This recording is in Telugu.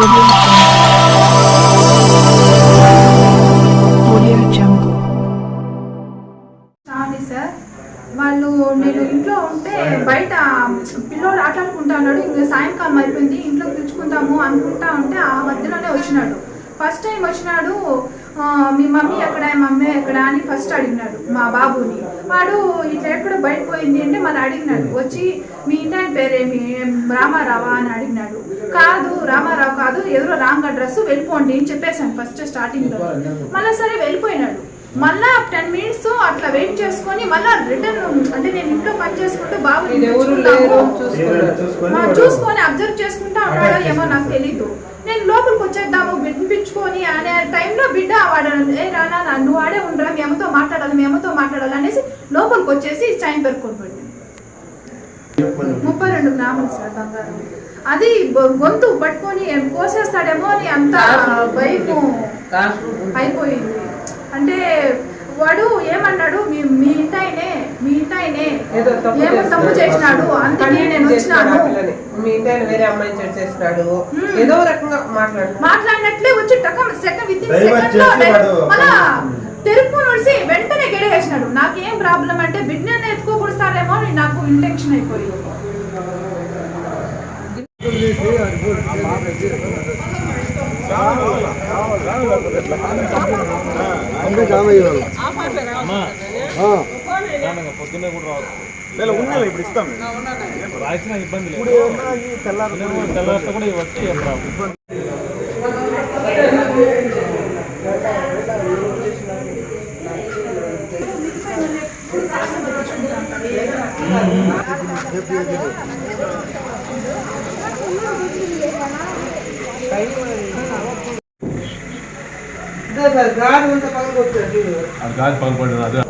Audio సార్ వాళ్ళు నేను ఇంట్లో ఉంటే బయట పిల్లోడు ఆటలాడుకుంటా ఉన్నాడు ఇంకా సాయంకాలం అయిపోయింది. ఇంట్లో పిలుచుకుందాము అనుకుంటా ఉంటే ఆ మధ్యలోనే వచ్చినాడు. ఫస్ట్ టైం వచ్చినాడు మీ మమ్మీ ఎక్కడ మమ్మీ ఎక్కడ అని ఫస్ట్ అడిగినాడు మా బాబుని. వాడు ఇట్లా ఎక్కడ బయట పోయింది అంటే మరి అడిగినాడు. వచ్చి మీ ఇంటి ఆయన పేరేమి రామారావా? అని అడిగినాడు. కాదు రామారావు కాదు ఎవరో రాంగ్ అడ్రస్ వెళ్ళిపోండి అని చెప్పేశాను ఫస్ట్ స్టార్టింగ్లో మళ్ళీ సరే వెళ్ళిపోయినాడు. మళ్ళా టెన్ మినిట్స్ అట్లా వెయిట్ చేసుకొని మళ్ళా రిటర్న్ అంటే నేను ఇంట్లో పని చేసుకుంటూ బాబు చూసుకొని అబ్జర్వ్ చేసుకుంటా ఉన్నాడో ఏమో నాకు తెలీదు. వినిపించుకొని అనే టైంలో బిడ్డ వాడు ఏ రానా నా- నువ్వు ఆడే ఉండరా మేమతో మాట్లాడాలి మేమతో మాట్లాడాలి అనేసి లోపలికి వచ్చేసి చైన్ పెరుకొని పోయింది ముప్పై రెండు గ్రాములు సార్ బంగారం. అది గొంతు పట్టుకొని కోసేస్తాడేమో అని అంత భయము అయిపోయింది. అంటే వాడు ఏమన్నాడు మీ మీ ఇంటాయనే మీ ఇంటాయనే ఏదో తప్పు ఏమో తప్పు చేసినాడు అందుకే నేను వచ్చినాను మీ ఇంటి ఆయన వేరే అమ్మాయిని చెడు చేసినాడు. ఏదో రకంగా మాట్లాడు మాట్లాడినట్లే వచ్చి టకం సెకండ్ విత్ ఇన్ సెకండ్లో మళ్ళా తెరుపు నుడిసి వెంటనే గెడేసినాడు నాకేం ప్రాబ్లం అంటే బిడ్డని ఎత్తుకోకూడతారేమో అని నాకు ఇంటెన్షన్ అయిపోయింది లేదు, ఉన్నాయి ఇప్పుడు ఇస్తాం రాసిన ఇబ్బంది లేదు ఇప్పుడు ఏమన్నా ఈ తెల్లారి తెల్లారితో కూడా ఇవ్వచ్చు ఏం రావు ఇదో సార్ గాలి ఉంటే పగలగొట్టాడు చూడు అది కాదు పగలబడి అదే